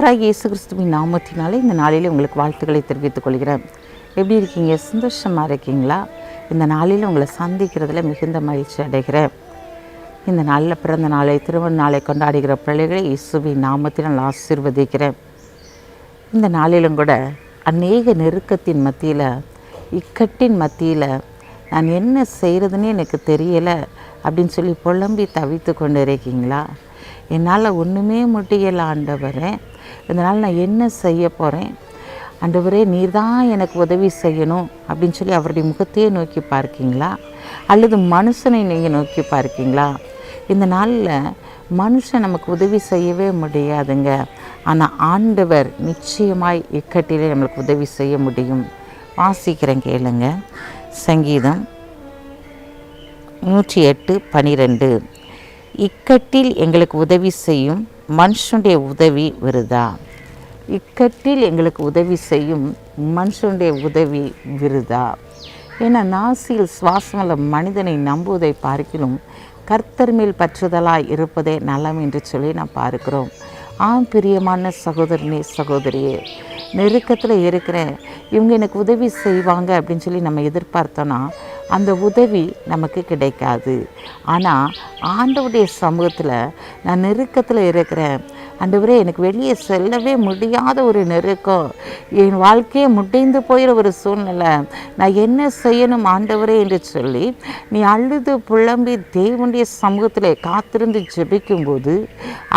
ஆண்டவராக இயேசு கிறிஸ்துவின் நாமத்தினாலே இந்த நாளில் உங்களுக்கு வாழ்த்துக்களை தெரிவித்துக் கொள்கிறேன். எப்படி இருக்கீங்க? சந்தோஷமாக இருக்கீங்களா? இந்த நாளில் உங்களை சந்திக்கிறதுல மிகுந்த மகிழ்ச்சி அடைகிறேன். இந்த நாளில் பிறந்த நாளை திருமண நாளை கொண்டாடுகிற பிள்ளைகளை இயேசுவின் நாமத்தினால் நான் ஆசீர்வதிக்கிறேன். இந்த நாளிலும் கூட அநேக நெருக்கத்தின் மத்தியில் இக்கட்டின் மத்தியில் நான் என்ன செய்கிறதுன்னு எனக்கு தெரியலை அப்படின்னு சொல்லி புலம்பி தவித்து கொண்டு இருக்கீங்களா? என்னால் ஒன்றுமே முடியலை ஆண்டவரே. இதனால் நான் என்ன செய்ய போகிறேன் ஆண்டவரே நீர் தான் எனக்கு உதவி செய்யணும் அப்படின்னு சொல்லி அவருடைய முகத்தையே நோக்கி பார்க்கீங்களா? அல்லது மனுஷனை நீங்கள் நோக்கி பார்க்கீங்களா? இந்த நாளில் மனுஷன் நமக்கு உதவி செய்யவே முடியாதுங்க. ஆனால் ஆண்டவர் நிச்சயமாய் இக்கட்டிலே நம்மளுக்கு உதவி செய்ய முடியும். வாசிக்கிறேன் கேளுங்க. சங்கீதம் நூற்றி எட்டு பனிரெண்டு. இக்கட்டில் எங்களுக்கு உதவி செய்யும் மனுஷனுடைய உதவி விருதா? இக்கட்டில் எங்களுக்கு உதவி செய்யும் மனுஷனுடைய உதவி விருதா? ஏன்னா நாசியில் சுவாசமுள்ள மனிதனை நம்புவதை பார்க்கிலும் கர்த்தர் மேல் பற்றுதலாய் இருப்பதே நலம் என்று சொல்லி நான் பார்க்கிறோம். ஆம் பிரியமான சகோதரனே சகோதரியே நெருக்கத்தில் இருக்கிறேன். இவங்க எனக்கு உதவி செய்வாங்க அப்படின்னு சொல்லி நம்ம எதிர்பார்த்தோன்னா அந்த உதவி நமக்கு கிடைக்காது. ஆனால் ஆண்டவுடைய சமூகத்தில் நான் நெருக்கத்தில் இருக்கிறேன். ஆண்டவரே எனக்கு வெளியே செல்லவே முடியாத ஒரு நெருக்கம். என் வாழ்க்கையே முடிந்து போயிற ஒரு சூழ்நிலை. நான் என்ன செய்யணும் ஆண்டவரே என்று சொல்லி நீ அழுது புலம்பி தேவனுடைய சமூகத்தில் காத்திருந்து ஜெபிக்கும்போது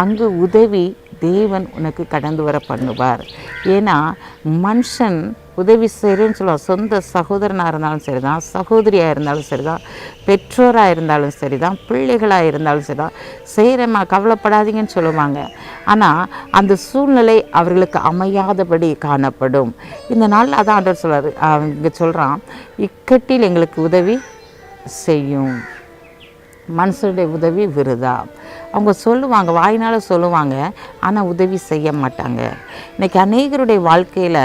அங்கு உதவி தேவன் உனக்கு கடந்து வர பண்ணுவார். ஏன்னா மனுஷன் உதவி செய்கிறேன்னு சொல்லுவான் சொந்த சகோதரனாக இருந்தாலும் சரி தான் சகோதரியாக இருந்தாலும் சரி தான் பெற்றோராக இருந்தாலும் சரி தான் பிள்ளைகளாக இருந்தாலும் சரி தான் செய்கிறேம்மா கவலைப்படாதீங்கன்னு சொல்லுவாங்க. ஆனால் அந்த சூழ்நிலை அவர்களுக்கு அமையாதபடி காணப்படும். இந்த நாள் அதான் ஆண்டவர் சொல்கிறார் இங்கே சொல்கிறான் இக்கட்டில் எங்களுக்கு உதவி செய்யும். மனுஷனுடைய உதவி விருதா? அவங்க சொல்லுவாங்க வாயினால் சொல்லுவாங்க ஆனால் உதவி செய்ய மாட்டாங்க. இன்றைக்கி அநேகருடைய வாழ்க்கையில்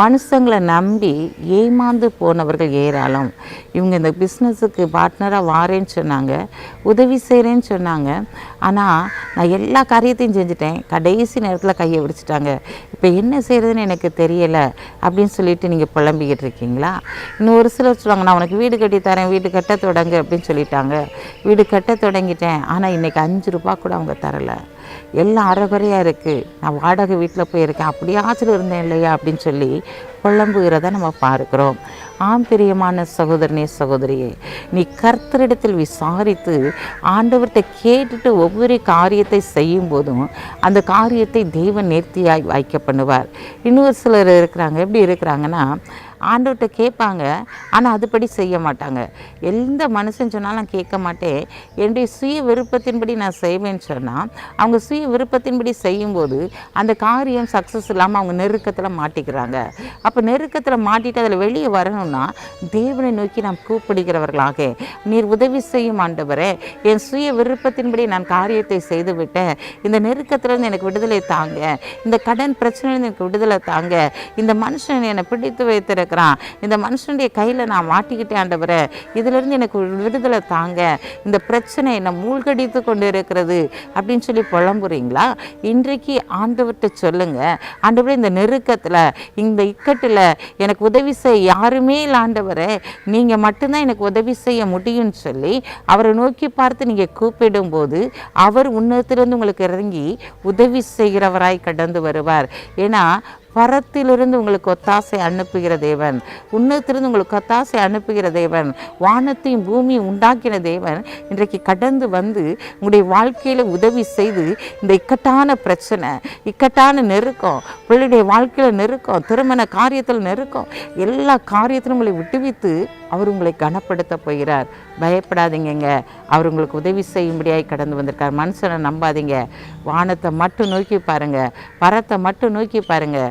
மனுஷங்களை நம்பி ஏமாந்து போனவர்கள் ஏராளம். இவங்க இந்த பிஸ்னஸுக்கு பார்ட்னராக வாரேன்னு சொன்னாங்க உதவி செய்கிறேன்னு சொன்னாங்க. ஆனால் நான் எல்லா காரியத்தையும் செஞ்சுட்டேன். கடைசி நேரத்தில் கையை விடிச்சிட்டாங்க இப்போ என்ன செய்கிறதுன்னு எனக்கு தெரியலை அப்படின்னு சொல்லிட்டு நீங்கள் புலம்பிக்கிட்டு இருக்கீங்களா? இன்னும் ஒரு சிலர் சொல்லுவாங்க நான் உனக்கு வீடு கட்டி தரேன் வீடு கட்ட தொடங்கு அப்படின்னு சொல்லிட்டாங்க. வீடு கட்ட தொடங்கிட்டேன். ஆனால் இன்றைக்கி அஞ்சு ரூபா கூட அவங்க தரலை. எல்லாம் அறகுறையாக இருக்குது நான் வாடகை வீட்டில் போயிருக்கேன் அப்படியாச்சும் இருந்தேன் இல்லையா அப்படின்னு சொல்லி புலம்புகிறத நம்ம பார்க்குறோம். ஆம் பிரியமான சகோதரனே சகோதரியே நீ கர்த்தரிடத்தில் விசாரித்து ஆண்டவர்கிட்ட கேட்டுட்டு ஒவ்வொரு காரியத்தை செய்யும் போதும் அந்த காரியத்தை தெய்வ நேர்த்தியாய் வாய்க்க பண்ணுவார். இன்னொரு சிலர் இருக்கிறாங்க. எப்படி இருக்கிறாங்கன்னா ஆண்டவர்கிட்ட கேட்பாங்க. ஆனால் அதுபடி செய்ய மாட்டாங்க. எந்த மனுஷன் சொன்னாலும் நான் கேட்க மாட்டேன். என்னுடைய சுய விருப்பத்தின்படி நான் செய்வேன்னு சொன்னால் அவங்க சுய விருப்பத்தின்படி செய்யும்போது அந்த காரியம் சக்ஸஸ் இல்லாமல் அவங்க நெருக்கத்தில் மாட்டிக்கிறாங்க. அப்போ நெருக்கத்தில் மாட்டிட்டு அதில் வெளியே வரணும்னா தேவனை நோக்கி நாம் கூப்பிடுகிறவர்களாக. நீர் உதவி செய்யும் ஆண்டவரே என் சுய விருப்பத்தின்படி நான் காரியத்தை செய்து விட்டேன் இந்த நெருக்கத்திலேருந்து எனக்கு விடுதலை தாங்க. இந்த கடன் பிரச்சனையிலேருந்து எனக்கு விடுதலை தாங்க. இந்த மனுஷன் என்னை பிடித்து வைத்திருக்கிறான் இந்த மனுஷனுடைய கையில் நான் மாட்டிக்கிட்டேன் ஆண்டவரை. இதிலிருந்து எனக்கு விடுதலை தாங்க. இந்த பிரச்சனை என்னை மூழ்கடித்து கொண்டு இருக்கிறது அப்படின்னு சொல்லி புலம்புறீங்களா? இன்றைக்கு ஆண்டவர்கிட்ட சொல்லுங்கள் ஆண்டவரே இந்த நெருக்கத்தில் இந்த இக்கட்டில் எனக்கு உதவி செய்ய யாருமே இல்லை ஆண்டவரே. நீங்கள் மட்டும்தான் எனக்கு உதவி செய்ய முடியும்னு சொல்லி அவரை நோக்கி பார்த்து நீங்கள் கூப்பிடும்போது அவர் உன்னதத்திலிருந்து உங்களுக்கு இறங்கி உதவி செய்கிறவராய் கடந்து வருவார். ஏன்னா பரத்திலிருந்து உங்களுக்கு ஒத்தாசை அனுப்புகிற தேவன். உன்னத்திலிருந்து உங்களுக்கு ஒத்தாசை அனுப்புகிற தேவன். வானத்தையும் பூமியும் உண்டாக்கின தேவன். இன்றைக்கு கடந்து வந்து உங்களுடைய வாழ்க்கையில் உதவி செய்து இந்த இக்கட்டான பிரச்சனை இக்கட்டான நெருக்கம் பிள்ளைடைய வாழ்க்கையில் நெருக்கம் திருமண காரியத்தில் நெருக்கம் எல்லா காரியத்திலும் உங்களை விட்டுவித்து அவர் உங்களை கனப்படுத்த போகிறார். பயப்படாதீங்கங்க. அவர் உங்களுக்கு உதவி செய்யும்படியாக கடந்து வந்திருக்கார். மனுஷனை நம்பாதீங்க. வானத்தை மட்டும் நோக்கி பாருங்கள் பரத்தை மட்டும் நோக்கி பாருங்கள்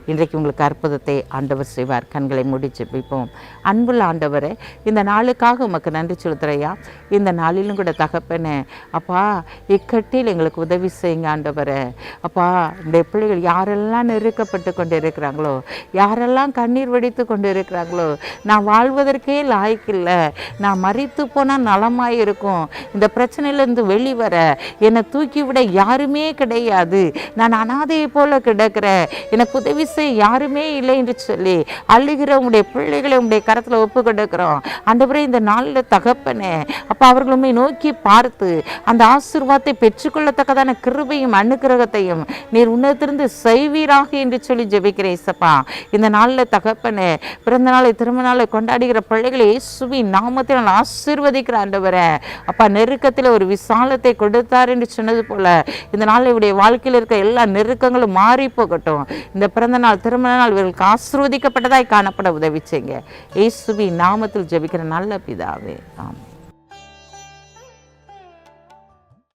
இன்றைக்கு உங்களுக்கு அற்புதத்தை ஆண்டவர் செய்வார். கண்களை முடிச்சு வைப்போம். அன்புள்ள ஆண்டவரே இந்த நாளுக்காக உமக்கு நன்றி செலுத்துறையா இந்த நாளிலும் கூட தகப்பனே அப்பா இக்கட்டில் எங்களுக்கு உதவி செய்யுங்க ஆண்டவரே. அப்பா இந்த பிள்ளைகள் யாரெல்லாம் நெருக்கப்பட்டு கொண்டு இருக்கிறாங்களோ யாரெல்லாம் கண்ணீர் வடித்து கொண்டு இருக்கிறாங்களோ நான் வாழ்வதற்கே லாய்க்கில்லை நான் மறித்து போனால் நலமாக இருக்கும். இந்த பிரச்சனையிலேருந்து வெளிவர என்னை தூக்கி விட யாருமே கிடையாது. நான் அனாதையை போல கிடக்கிறேன். எனக்கு உதவி செய்ய யாருமே இல்லை என்று சொல்லி அழுகிற உங்களுடைய பிள்ளைகளை உங்களுடைய கரத்தில் ஒப்பு கிடக்கிறோம். ஆண்டவரே இந்த நாளில் தகப்பனே அப்போ அவர்களுமே நோக்கி பார்த்து அந்த ஆசீர்வாதத்தை பெற்றுக்கொள்ளத்தக்கதான கிருபையும் அனுக்கிரகத்தையும் நீர் உன்னத்திலிருந்து செய்வீராக என்று சொல்லி ஜெபிக்கிறேன் இசப்பா இந்த நாளில் தகப்பனே பிறந்த நாளை திரும்ப நாளை கொண்டாடுகிற பிள்ளைகளை இயேசுவி நாமத்தில் நான் ஆசீர்வதிக்கிற ஆண்டவரே அப்பா நெருக்கத்தில் ஒரு விசாலத்தை கொடுத்தார் என்று சொன்னது போல இந்த நாளில் இவருடைய வாழ்க்கையில் இருக்க எல்லா நெருக்கங்களும் மாறி போகட்டும். இந்த பிறந்த நாள் திருமண நாள் இவர்களுக்கு ஆசிர்வதிக்கப்பட்டதாய் காணப்பட உதவி செய்யுங்க ஏசுபி நாமத்தில் ஜெபிக்கிற நல்ல பிதாவே. ஆமாம்